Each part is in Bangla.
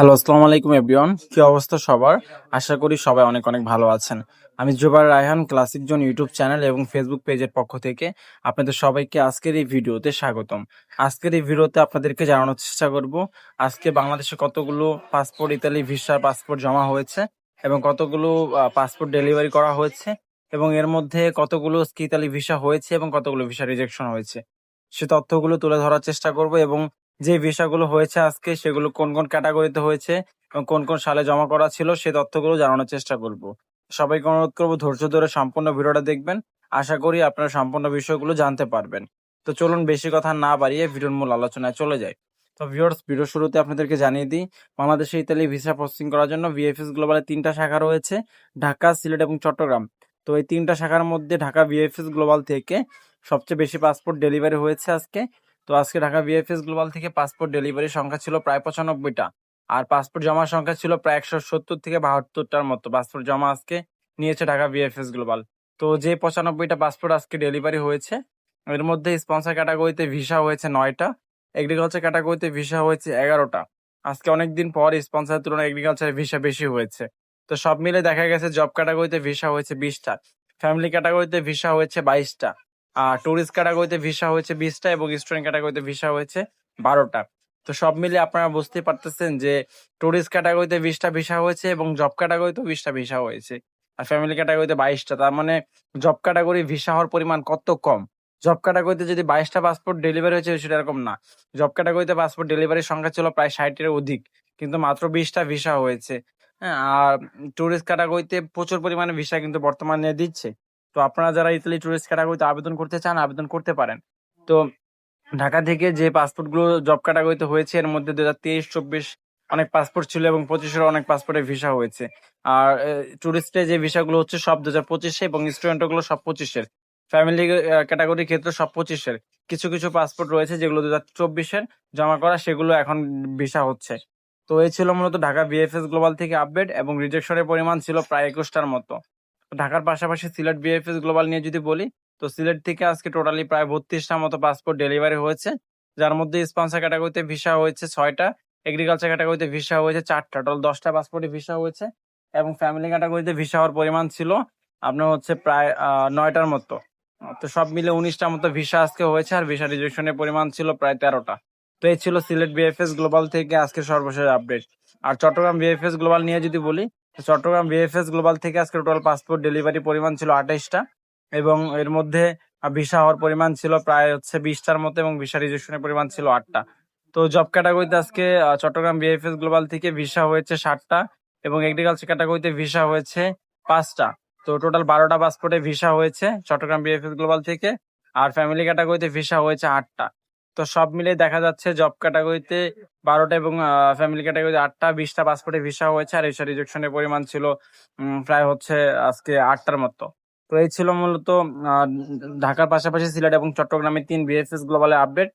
হ্যালো, আসসালামু আলাইকুম এভরিওয়ান। কি অবস্থা সবার? আশা করি সবাই অনেক অনেক ভালো আছেন। আমি Zubair Raihan, classic zone YouTube channel এবং ফেসবুক পেজের পক্ষ থেকে আপনাদের সবাইকে আজকের এই ভিডিওতে স্বাগতম। আজকের এই ভিডিওতে আপনাদেরকে জানানোর চেষ্টা করব, আজকে বাংলাদেশে কতগুলো পাসপোর্ট, ইতালি ভিসার পাসপোর্ট জমা হয়েছে এবং কতগুলো পাসপোর্ট ডেলিভারি করা হয়েছে এবং এর মধ্যে কতগুলো ইতালি ভিসা হয়েছে এবং কতগুলো ভিসা রিজেকশন হয়েছে। সে তথ্যগুলো তুলে ধরার চেষ্টা করব এবং যে ভিসাগুলো হয়েছে আজকে, সেগুলো কোন কোন ক্যাটাগরিতে হয়েছে এবং কোন কোন সালে জমা করা ছিল সেই তথ্যগুলো জানানোর চেষ্টা করব। সবাইকে অনুরোধ করব, ধৈর্য ধরে সম্পূর্ণ ভিডিওটা দেখবেন। আশা করি আপনারা সম্পূর্ণ বিষয়গুলো জানতে পারবেন। তো চলুন বেশি কথা না বাড়িয়ে ভিডিওর মূল আলোচনায় চলে যাই। তো ভিউয়ার্স ভিডিও শুরুতে আপনাদেরকে জানিয়ে দিই, বাংলাদেশে, ইতালি ভিসা প্রসেসিং করার জন্য ভিএফএস গ্লোবালে তিনটা শাখা রয়েছে, ঢাকা, সিলেট এবং চট্টগ্রাম। তো এই তিনটা শাখার মধ্যে ঢাকা ভিএফএস গ্লোবাল থেকে সবচেয়ে বেশি পাসপোর্ট ডেলিভারি হয়েছে আজকে। তো আজকে ঢাকা বিএফএস গ্লোবাল থেকে পাসপোর্ট ডেলিভারির সংখ্যা ছিল প্রায় পঁচানব্বইটা। আর পাসপোর্ট জমার সংখ্যা ছিল প্রায় একশো সত্তর থেকে বাহাত্তরটার মতো। পাসপোর্ট জমা আজকে নিয়েছে ঢাকা বিএফএস গ্লোবাল তো যে পঁচানব্বইটা পাসপোর্ট আজকে ডেলিভারি হয়েছে, এর মধ্যে স্পন্সর ক্যাটাগরিতে ভিসা হয়েছে নয়টা এগ্রিকালচার ক্যাটাগরিতে ভিসা হয়েছে এগারোটা। আজকে অনেকদিন পর স্পন্সরের তুলনায় এগ্রিকালচার ভিসা বেশি হয়েছে। তো সব মিলে দেখা গেছে জব ক্যাটাগরিতে ভিসা হয়েছে বিশটা ফ্যামিলি ক্যাটাগরিতে ভিসা হয়েছে বাইশটা। আর টুরিস্ট ক্যাটাগরিতে ভিসা হয়েছে বিশটা এবং স্টুডেন্ট ক্যাটাগরিতে ভিসা হয়েছে বারোটা। তো সব মিলে আপনারা বুঝতে পারতেছেন যে টুরিস্ট ক্যাটাগরিতে বিশটা ভিসা হয়েছে এবং জব ক্যাটাগরিতেও বিশটা ভিসা হয়েছে। আর ফ্যামিলি ক্যাটাগরিতে বাইশটা। তার মানে জব ক্যাটাগরি ভিসা হওয়ার পরিমাণ কত কম? জব ক্যাটাগরিতে যদি বাইশটা পাসপোর্ট ডেলিভারি হয়েছে, সেটা এরকম না। জব ক্যাটাগরিতে পাসপোর্ট ডেলিভারির সংখ্যা ছিল প্রায় ষাটের অধিক, কিন্তু মাত্র বিশটা ভিসা হয়েছে। হ্যাঁ আর টুরিস্ট ক্যাটাগরিতে প্রচুর পরিমাণে ভিসা কিন্তু বর্তমানে দিচ্ছে। তো আপনারা যারা ইতালি টুরিস্ট ক্যাটাগরিতে আবেদন করতে চান, আবেদন করতে পারেন। তো ঢাকা থেকে যে পাসপোর্টগুলো জব ক্যাটাগরিতে হয়েছে, এর মধ্যে দু হাজার তেইশ, চব্বিশ অনেক পাসপোর্ট ছিল এবং পঁচিশের অনেক পাসপোর্টের ভিসা হয়েছে। আর টুরিস্টে যে ভিসাগুলো হচ্ছে সব দু হাজার পঁচিশে এবং স্টুডেন্টগুলো সব পঁচিশের। ফ্যামিলি ক্যাটাগরির ক্ষেত্রে সব পঁচিশের। কিছু কিছু পাসপোর্ট রয়েছে যেগুলো দু হাজার চব্বিশের। জমা করা সেগুলো এখন ভিসা হচ্ছে। তো এই ছিল মূলত ঢাকা বিএফএস গ্লোবাল থেকে আপডেট এবং রিজেকশনের পরিমাণ ছিল প্রায় একুশটার মতো। ঢাকার পাশাপাশি সিলেট বিএফএস গ্লোবাল নিয়ে যদি বলি, তো সিলেট থেকে আজকে টোটালি প্রায় বত্রিশটা মতো পাসপোর্ট ডেলিভারি হয়েছে। যার মধ্যে স্পন্সর ক্যাটাগরিতে ভিসা হয়েছে ছয়টা এগ্রিকালচার ক্যাটাগরিতে ভিসা হয়েছে চারটা। টোটাল দশটা পাসপোর্টে ভিসা হয়েছে এবং ফ্যামিলি ক্যাটাগরিতে ভিসা হওয়ার পরিমাণ ছিল আপনার হচ্ছে প্রায় নয়টার মতো। তো সব মিলে উনিশটার মতো ভিসা আজকে হয়েছে আর ভিসা রিজেকশনের পরিমাণ ছিল প্রায় তেরোটা। তো এই ছিল সিলেট বিএফএস গ্লোবাল থেকে আজকে সর্বশেষ আপডেট আর চট্টগ্রাম বিএফএস গ্লোবাল নিয়ে যদি বলি চট্টগ্রাম বিএফএস গ্লোবাল থেকে আজকে টোটাল পাসপোর্ট ডেলিভারি পরিমাণ ছিল আঠাইশটা এবং এর মধ্যে ভিসা হওয়ার পরিমাণ ছিল প্রায় হচ্ছে বিশটার মতো এবং ভিসা রিজেকশনের পরিমাণ ছিল আটটা। তো জব ক্যাটাগরিতে আজকে চট্টগ্রাম বিএফএস গ্লোবাল থেকে ভিসা হয়েছে ষাটটা এবং এগ্রিকালচার ক্যাটাগরিতে ভিসা হয়েছে পাঁচটা। তো টোটাল বারোটা পাসপোর্টে ভিসা হয়েছে চট্টগ্রাম বিএফএস গ্লোবাল থেকে আর ফ্যামিলি ক্যাটাগরিতে ভিসা হয়েছে আটটা। তো সব মিলে দেখা যাচ্ছে জব ক্যাটাগরিতে বারোটা এবং ফ্যামিলি ক্যাটাগরিতে আটটা, বিশটা পাসপোর্টে ভিসা হয়েছে আর এইসব রিজেকশনের পরিমাণ ছিল প্রায় হচ্ছে আজকে আটটার মতো। তো এই ছিল মূলত ঢাকার পাশাপাশি সিলেট এবং চট্টগ্রামের তিন বিএসএস গ্লোবালের আপডেট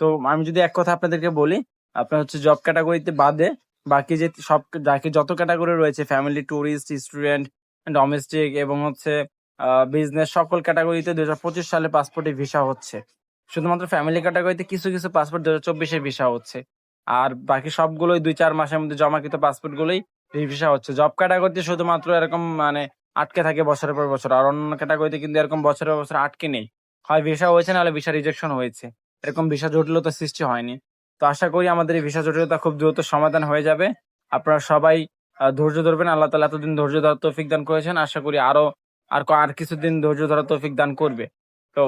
তো আমি যদি এক কথা আপনাদেরকে বলি, আপনার হচ্ছে জব ক্যাটাগরিতে বাদে বাকি যে সব বাকি যত ক্যাটাগরি রয়েছে ফ্যামিলি ট্যুরিস্ট স্টুডেন্ট ডোমেস্টিক এবং হচ্ছে বিজনেস সকল ক্যাটাগরিতে দুই হাজার পঁচিশ সালে পাসপোর্টে ভিসা হচ্ছে। শুধুমাত্র ফ্যামিলি ক্যাটাগরিতে কিছু কিছু পাসপোর্ট দু হাজার চব্বিশে ভিসা হচ্ছে। আর বাকি সবগুলোই দুই চার মাসের মধ্যে জমাকৃত পাসপোর্ট গুলোই ভিসা হচ্ছে জব ক্যাটাগরিতে শুধুমাত্র এরকম মানে আটকে থাকে বছরের পর বছর। আর অন্য ক্যাটাগরিতে কিন্তু এরকম বছরের পর বছর আটকে নেই। হয় ভিসা হয়েছে, নাহলে ভিসা রিজেকশন হয়েছে। এরকম ভিসা জটিলতা সৃষ্টি হয়নি। তো আশা করি আমাদের এই ভিসা জটিলতা খুব দ্রুত সমাধান হয়ে যাবে। আপনারা সবাই ধৈর্য ধরবেন। আল্লাহ তালা এতদিন ধৈর্য ধরার তৌফিক দান করেছেন। আশা করি আরও, আর আর কিছুদিন ধৈর্য ধরার তৌফিক দান করবে। তো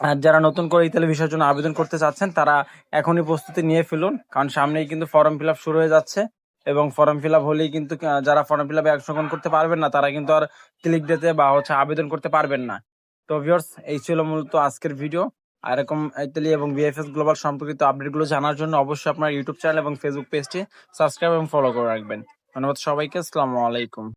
আর যারা নতুন করে ইতালি ভিসার জন্য আবেদন করতে চাচ্ছেন, তারা এখনই প্রস্তুতি নিয়ে ফেলুন, কারণ সামনেই কিন্তু ফর্ম ফিল শুরু হয়ে যাচ্ছে। এবং ফর্ম ফিল আপ হলেই কিন্তু যারা ফর্ম ফিল আপে অংশগ্রহণ করতে পারবেন না, তারা কিন্তু আর ক্লিক দিতে বা হচ্ছে আবেদন করতে পারবেন না। তো ভিউয়ার্স এই ছিল মূলত আজকের ভিডিও আর এরকম ইতালি এবং বিএফএস গ্লোবাল সম্পর্কিত আপডেটগুলো জানার জন্য অবশ্যই আপনার ইউটিউব চ্যানেল এবং ফেসবুক পেজটি সাবস্ক্রাইব এবং ফলো করে রাখবেন। ধন্যবাদ সবাইকে, আসসালামু আলাইকুম।